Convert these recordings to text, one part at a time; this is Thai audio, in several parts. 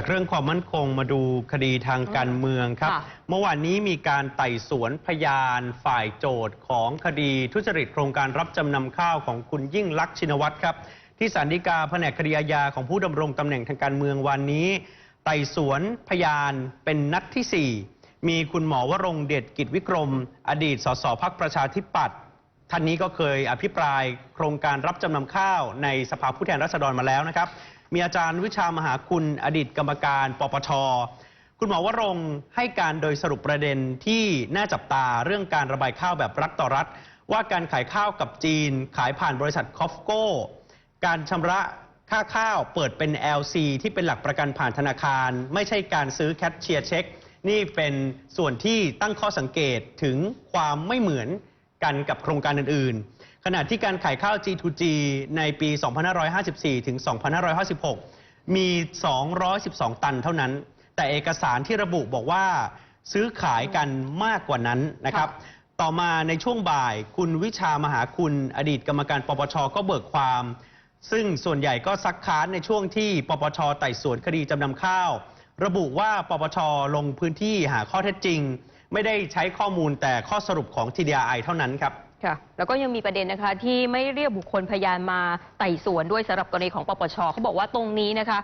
จากเรื่องความมั่นคงมาดูคดีทางการเมืองครับค่ะเมื่อวานนี้มีการไต่สวนพยานฝ่ายโจทย์ของคดีทุจริตโครงการรับจำนำข้าวของคุณยิ่งลักษณ์ชินวัตรครับ ที่ศาลฎีกาแผนกคดีอาญาของผู้ดำรงตำแหน่งทางการเมืองวันนี้ ไต่สวนพยานเป็นนัดที่ 4 มีคุณหมอวรงค์เดชกิจวิกรม อดีตสสพักประชาธิปัตย์ท่านนี้ก็เคยอภิปรายโครงการรับจำนำข้าวในสภาผู้แทนราษฎรมาแล้วนะครับ มีอาจารย์วิชามหาคุณอดีตกรรมการ ปปช คุณหมอวรงให้การโดยสรุปประเด็นที่น่าจับตาเรื่องการระบายข้าวแบบรัฐต่อรัฐ ว่าการขายข้าวกับจีน ขายผ่านบริษัทคอฟโก้ การชำระค่าข้าวเปิดเป็น LC ที่เป็นหลักประกันผ่านธนาคาร ไม่ใช่การซื้อแคชเชียร์เช็ค นี่เป็นส่วนที่ตั้งข้อสังเกตถึงความไม่เหมือนกันกับโครงการอื่นๆ ณะที่การขายข้าว G2G ในปี 2554 ถึง 2556 มี 212 ตันเท่านั้น แต่เอกสารที่ระบุบอกว่าซื้อขายกันมากกว่านั้นนะครับ ต่อมาในช่วงบ่ายคุณวิชามหาคุณอดีตกรรมการปปชก็เบิกความ ซึ่งส่วนใหญ่ก็ซักค้านในช่วงที่ปปชไต่สวนคดีจำนำข้าว ระบุว่าปปชลงพื้นที่หาข้อเท็จจริง ไม่ได้ใช้ข้อมูลแต่ข้อสรุปของ TDI เท่านั้นครับ ค่ะแล้วก็ยังมีประเด็นนะคะที่ไม่เรียกบุคคลพยานมาไต่สวนด้วยสำหรับกรณีของปปชเขาบอกว่าตรงนี้นะคะ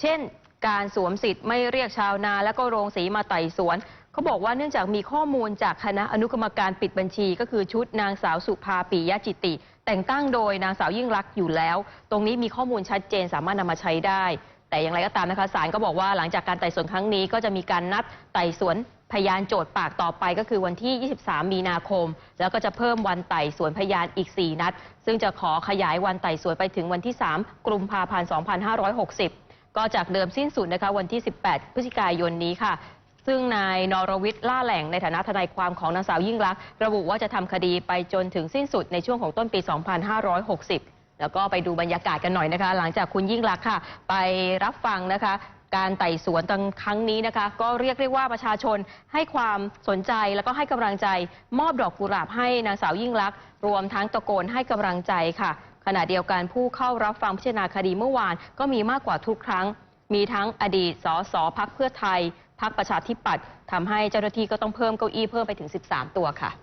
เช่น การสวมสิทธิ์ไม่เรียกชาวนาและก็โรงสีมาไต่สวนเขาบอกว่าเนื่องจากมีข้อมูลจากคณะอนุกรรมการปิดบัญชี ก็คือชุดนางสาวสุภาปิยจิติ แต่งตั้งโดยนางสาวยิ่งรักษณ์อยู่แล้ว ตรงนี้มีข้อมูลชัดเจนสามารถนำมาใช้ได้ แต่อย่างไรก็ตามนะคะศาลก็บอกว่าหลังจากการไต่สวนครั้งนี้ก็จะมีการนัดไต่สวนพยานโจทย์ปากต่อไปก็คือวันที่ 23 มีนาคม แล้วก็จะเพิ่มวันไต่สวนพยานอีก 4 นัด ซึ่งจะขอขยายวันไต่สวนไปถึงวันที่ 3 กุมภาพันธ์ 2560 ก็จากเดิมสิ้นสุดนะคะวันที่ 18 พฤศจิกายนนี้ค่ะ ซึ่งนายนรวิทย์ล่าแหล่งในฐานะทนายความของนางสาวยิ่งรักษณ์ระบุว่าจะทำคดีไปจนถึงสิ้นสุดในช่วงของต้นปี 2560 แล้วก็ไปดูบรรยากาศกันหน่อยนะคะ หลังจากคุณยิ่งรักษณ์ค่ะ ไปรับฟังนะคะ การไต่สวนตอนครั้งนี้นะคะ ก็เรียกได้ว่าประชาชนให้ความสนใจแล้วก็ให้กำลังใจ มอบดอกกุหลาบให้นางสาวยิ่งรักษณ์รวมทั้งตะโกนให้กำลังใจค่ะ ขณะเดียวกันผู้เข้ารับฟังพิจารณาคดีเมื่อวานก็มีมากกว่าทุกครั้ง มีทั้งอดีตสสพักเพื่อไทยพักประชาธิปัตย์ทำให้เจ้าหน้าที่ก็ต้องเพิ่มเก้าอี้เพิ่มไปถึง 13 ตัวค่ะ